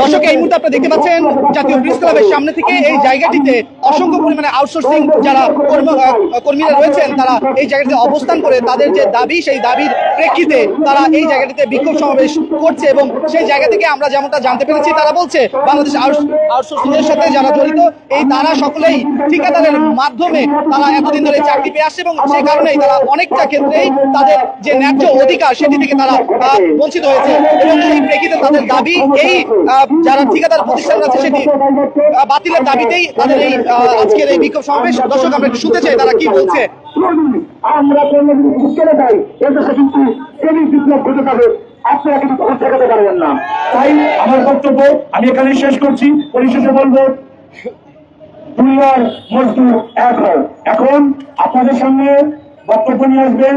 দর্শক, এই মুহূর্তে আপনারা দেখতে পাচ্ছেন জাতীয় প্রেস ক্লাবের সামনে থেকে এই জায়গাটিতে অসংখ্য পরিমাণে আউটসোর্সিং যারা কর্মীরা রয়েছেন, তারা এই জায়গাটিতে অবস্থান করে তাদের যে দাবি, সেই দাবির প্রেক্ষিতে তারা এই জায়গাটিতে বিক্ষোভ সমাবেশ করছে এবং সেই জায়গা থেকে আমরা যেমনটা জানতে পেরেছি, তারা বলছে বাংলাদেশ আউটসোর্সিং এর সাথে যারা জড়িত, এই তারা সকলেই ঠিকাদারের মাধ্যমে তারা এতদিন ধরে চাকরি পেয়ে আসছে এবং সেই কারণেই তারা অনেকটা ক্ষেত্রেই তাদের যে ন্যায্য অধিকার সেটি থেকে তারা বঞ্চিত হয়েছে এবং সেই প্রেক্ষিতে তাদের দাবি এই আহ, যারা ঠিকাদার প্রতিষ্ঠান আছে সেটি বাতিলের দাবিতেই তাদের এই আজকের এই বিক্ষোভ সমাবেশ। দর্শক আমরা একটু শুনতে চাই তারা কি বলছে। আমরা আমি এখানে শেষ করছি। বলব দুনিয়ার মজদুর এখন আপনাদের সামনে বক্তব্য নিয়ে আসবেন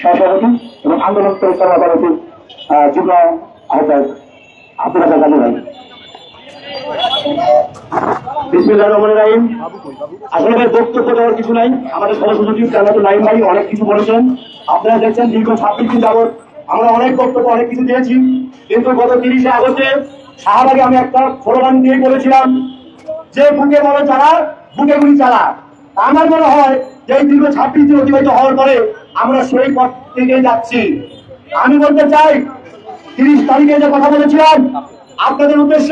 সহসভাপতি এবং আন্দোলন পরিচালনা কমিটির যুগ্ম আহ্বায়ক আব্দুল রাজা আলী ভাই। আসলে কিছু নাই। আমাদের অনেক কিছু বলেছেন। আপনারা দীর্ঘ ছাব্বিশ দিন যাবত আমরা অনেক অনেক কিছু দিয়েছি। কিন্তু গত তিরিশে আগস্টে আমি একটা দিয়ে বলেছিলাম যে, বুকে বলো চালা বুকে গুলি চালা। আমার মনে হয় যে দীর্ঘ ছাব্বিশ দিন অতিবাহিত হওয়ার পরে আমরা সেই পথ থেকে যাচ্ছি। আমি বলতে চাই, তিরিশ তারিখে যে কথা বলেছিলাম, আপনাদের উদ্দেশ্য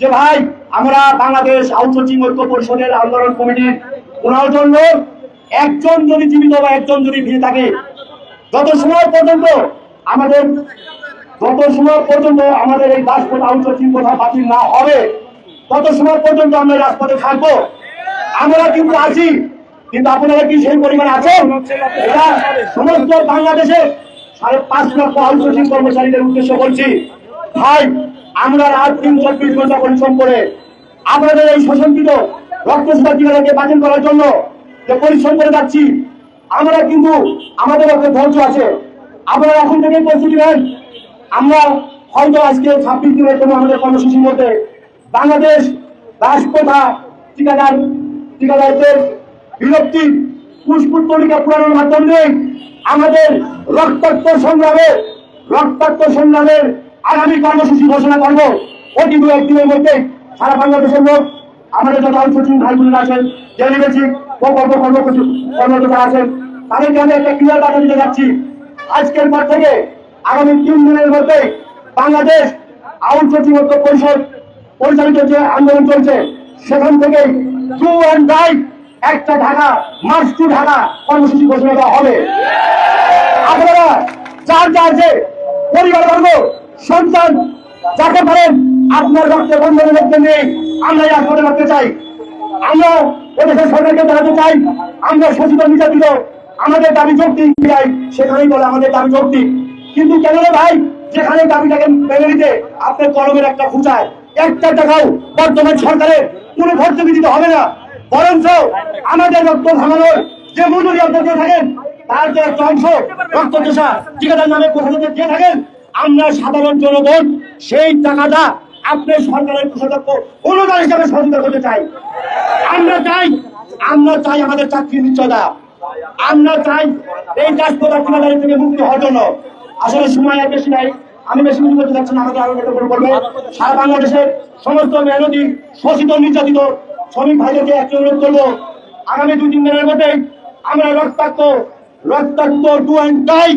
যে ভাই, আমরা বাংলাদেশ আউটসোর্সিং ঐক্য পরিষদের আন্দোলন কমিটির ওনার জন্য একজন যদি জীবিত বা একজন যদি ফিরে থাকে, যত সময় পর্যন্ত আমাদের, যত সময় পর্যন্ত আমাদের এই রাজপথ আউটসোর্সিং কথা বাতিল না হবে, তত সময় পর্যন্ত আমরা রাজপথে থাকব। আমরা কিন্তু আছি কিন্তু আপনারা কি সেই পরিমাণে আছেন? এটা সমস্ত বাংলাদেশে সাড়ে পাঁচ লক্ষ আউটসোর্সিং কর্মচারীদের উদ্দেশ্য বলছি। ভাই, আমরা রাত তিন চব্বিশ ঘণ্টা পরিশ্রম করে আপনাদের এই শোষণকৃত রক্তসভা টিকাটাকে বাতিল করার জন্য যে পরিশ্রম করে যাচ্ছি, আমরা কিন্তু আমাদের একটা ধৈর্য আছে। আপনারা এখন থেকে প্রস্তুতি নেন। আমরা হয়তো আজকে ছাব্বিশ দিনের জন্য আমাদের কর্মসূচির মধ্যে বাংলাদেশ রাজপথা ঠিকাদার ঠিকাদারদের বিরক্তি পুষ্পুত্তলিকা পুরানোর মাধ্যমে আমাদের রক্তাক্ত সংগ্রামে, রক্তাক্ত সংগ্রামের আগামী কর্মসূচি ঘোষণা করব। অতি দু একদিনের মধ্যে সারা বাংলাদেশের লোক, আমাদের যত আউটসোর্সিং ভাইগুলো আছেন ডেলিভেসি প্রকল্প কর্মসূচি কর্মকর্তা আছেন, তাদেরকে আমি একটা ক্লিয়ার বার্তা দিতে যাচ্ছি। আজকের পর থেকে আগামী তিন দিনের মধ্যে বাংলাদেশ আউটসোর্সিং ঐক্য পরিষদ পরিচালিত যে আন্দোলন চলছে, সেখান থেকে টু অ্যান্ড রাইট একটা ঢাকা মার্চ টু ঢাকা কর্মসূচি ঘোষণা দেওয়া হবে। আপনারা যার যার যে পরিবার বর্গ সন্তান, যাকে পারেন আপনার রক্তের বন্ধনের মধ্যে নেই, আমরা এই আসলে রাখতে চাই। আমরা এদেশের সরকারকে জানাতে চাই, আমরা শোষিত নির্যাতিত, আমাদের দাবি যৌক্তিক চাই সেখানেই বলে আমাদের দাবি যৌক্তিক। কিন্তু কেন ভাই, যেখানে দাবিটাকে মেনে নিতে আপনার কলমের একটা খুঁচায়, একটা টাকাও বর্তমান সরকারের কোনো ভর্তুকি দিতে হবে না। বরঞ্চ আমাদের রক্ত ভাঙানোর যে মজুরি আপনার থাকেন, তার যে একটা অংশ রক্ত চোষা ঠিকাদার নামে কোথাও দিয়ে থাকেন, আমরা সাধারণ জনগণ সেই টাকাটা আপনার সরকারের কৃষক অনুদান হিসাবে সহযোগিতা করতে চাই। আমরা চাই আমরা চাই আমাদের চাকরির নিশ্চয়তা। আমরা চাই এই রাজপথ ঠিকাদারি থেকে মুক্তি হওয়ার জন্য। আসলে সময় বেশি নাই, আমি বেশি কিছু করতে চাচ্ছি না, আমাকে আরও বলবে সারা বাংলাদেশের সমস্ত মেহনতি, শোষিত, নির্যাতিত শ্রমিক ভাইদেরকে একটি অনুরোধ করব, আগামী দুই তিন দিনের মধ্যে আমরা রক্তাক্ত রক্তাক্ত টু অ্যান্ড টাই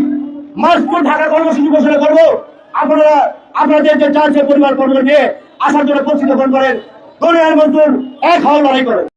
মার্চ ঢাকা কর্মসূচি ঘোষণা করব। আপনারা, আপনাদের যে চার্জের পরিবার কর্মী নিয়ে আসার জন্য প্রস্তুত করেন, দলীয় মধ্যে এক হওয়ার লড়াই করেন।